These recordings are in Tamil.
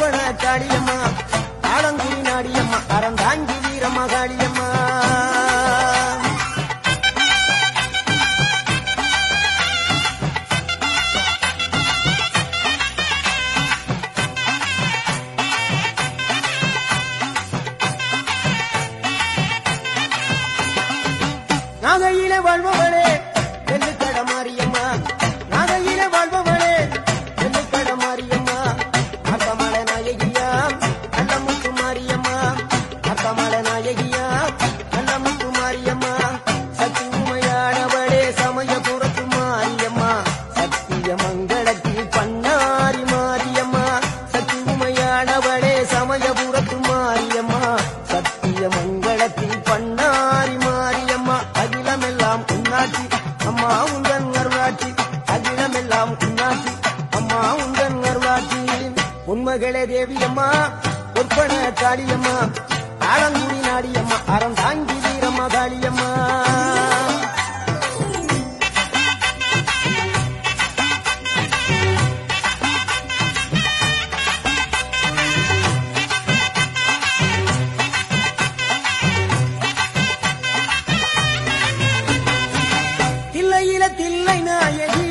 அப்பனா காளியம்மா மகளே தேவியம்மா பொற்பன காளியம்மா ஆலங்குடி நாடியம்மா அறம் தாங்கி வீரம்மா காளியம்மா தில்லையில தில்லை நாயகி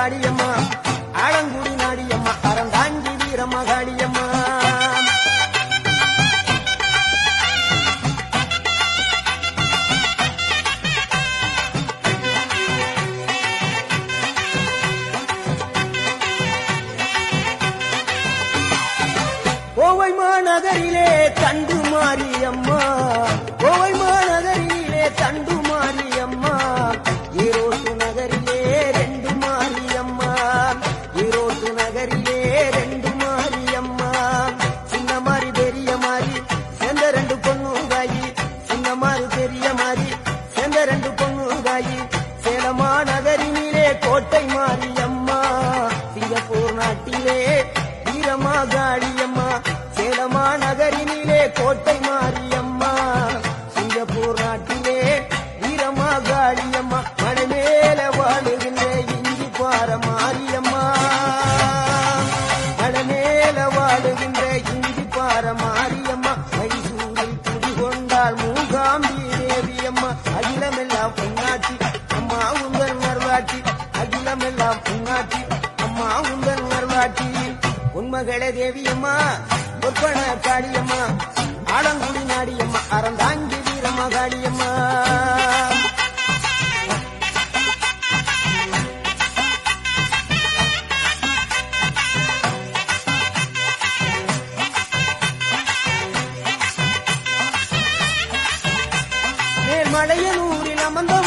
காளியம்மா ஆலங்குடி நாடியம்மா. அறந்தாங்கி வீரம்மா காளியம்மா கோவை மாநகரிலே தண்டு மாரியம்மா கோவை மாநகரிலே தண்டு எல்லாம் புண்ணாட்டி அம்மா உந்தன் அருளாட்டி உண்மகளே தேவியம்மா ஒப்பன காளியம்மா ஆலங்குடி நாடியம்மா அறந்தாங்கி வீரம்மா காளியம்மா. மலையனூரில் அமர்ந்தோ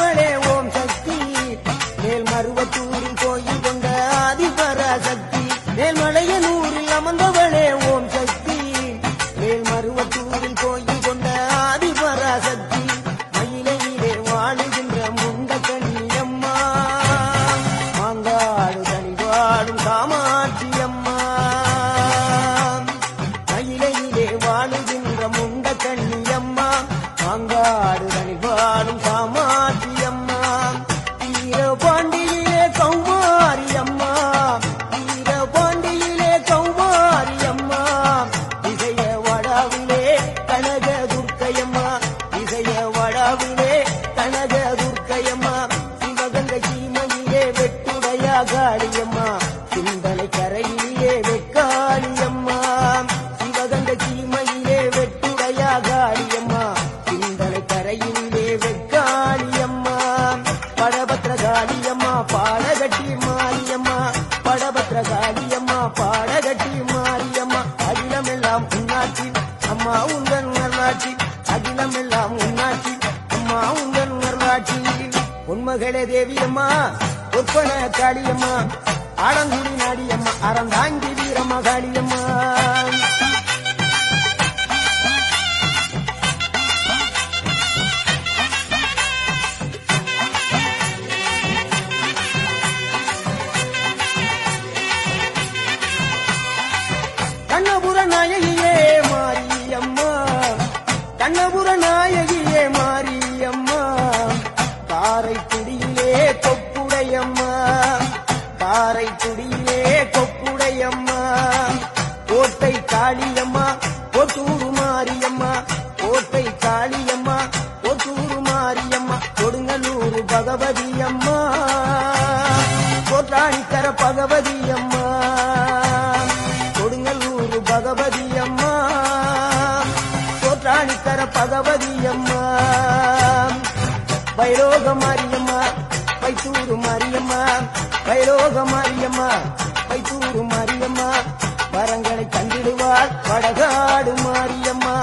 காளியம்மா. சிந்தனை கரையிலே வெக்காளியம்மா சிவகண்ட சீமையிலே வெட்டுடையா காளியம்மா. சிந்தனை கரையிலே வெக்காளியம்மா படபத்திர காளியம்மா பாடகட்டி மாரியம்மா. படபத்திர காளியம்மா பாடகட்டி மாரியம்மா. அகிலமெல்லாம் உன்னாட்சி அம்மா உங்கள் நல்லாட்சி அகிலமெல்லாம் உன்னாட்சி அம்மா உங்கள் நல்லாட்சி பொன்மகளே தேவியம்மா ஒப்பன காளியம்மா ஆலங்குடி நாடியம்மா அறந்தாங்கி வீரம்மா காளியம்மா. கண்ணபுர நாயகியே மாரியம்மா கண்ணபுர நாயகியே மாரியம்மா. காரை காரைக்குடியிலே கொப்புடையம்மா. கோட்டை காளியம்மா கொட்டூரு மாரியம்மா. கோட்டை காளியம்மா கொட்டூரு மாரியம்மா. கொடுங்கலூர் பகவதி அம்மா கோட்டாணிக்கர பகவதி அம்மா கொடுங்கலூர் பகவதி அம்மா கோட்டாணிக்கர பகவதி அம்மா வைரோக போக மாரியம்மா பைத்தூரு மாரியம்மா வரங்களை தந்திடுவாள் வடகாடு மாரியம்மா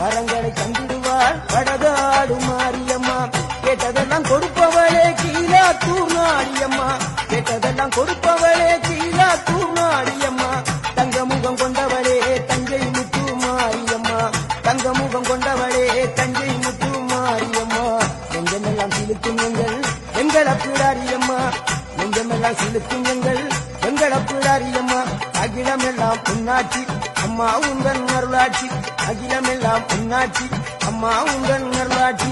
வரங்களை தந்திடுவாள் வடகாடு மாரியம்மா. கேட்டதெல்லாம் கொடுப்பவளே கீழா தூர்நாடியம்மா கேட்டதெல்லாம் கொடுப்பவளே கீழா தூர்நாடியம்மா தங்க முகம் கொண்டவளே தஞ்சை முத்து மாரியம்மா. தங்க முகம் கொண்டவளே தஞ்சை முத்து மாரியம்மா. எங்கெல்லாம் சிலுக்கும் எங்கள் எங்கள் அப்பிடாரியம்மா. நெஞ்சமெல்லாம் சிலுக்கும் எங்கள் எங்கள் அப்பிடாரியம்மா அகிலமெல்லாம் உன்னாட்சி அம்மா உங்கள் அருளாட்சி. அகிலமெல்லாம் உன்னாட்சி அம்மா உங்கள் அருளாட்சி.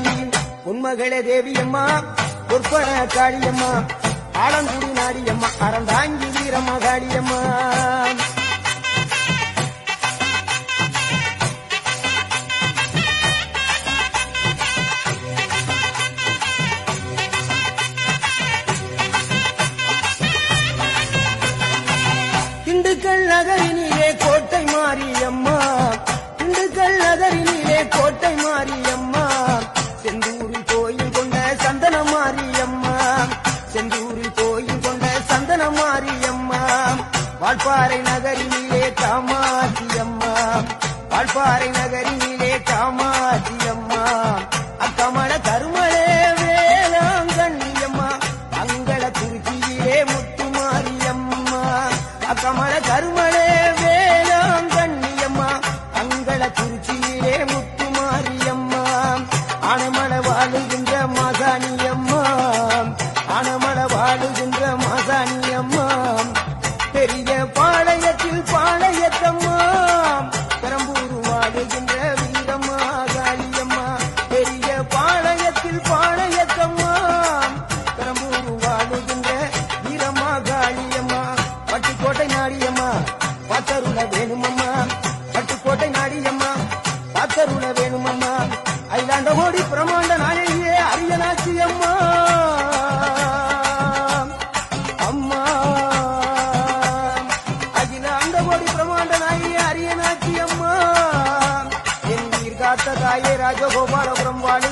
உண்மகளே தேவியம்மா பொற்பன காளியம்மா. ஆலங்குடி நாடியம்மா அறந்தாங்கி வீரம்மா காளியம்மா திண்டுக்கல் நகரினிலே கோட்டை மாரியம்மா. திண்டுக்கல் நகரினிலே கோட்டை மாரியம்மா. செந்தூரில் கோயில் கொண்ட சந்தன மாரியம்மா. செந்தூரில் கோயில் கொண்ட சந்தன மாரியம்மா. வால்பாறை நகரினிலே காமாட்சியம்மா. வால்பாறை நகரினிலே காமாட்சியம்மா. సాయి రాజగోపాల బ్రహ్మాణి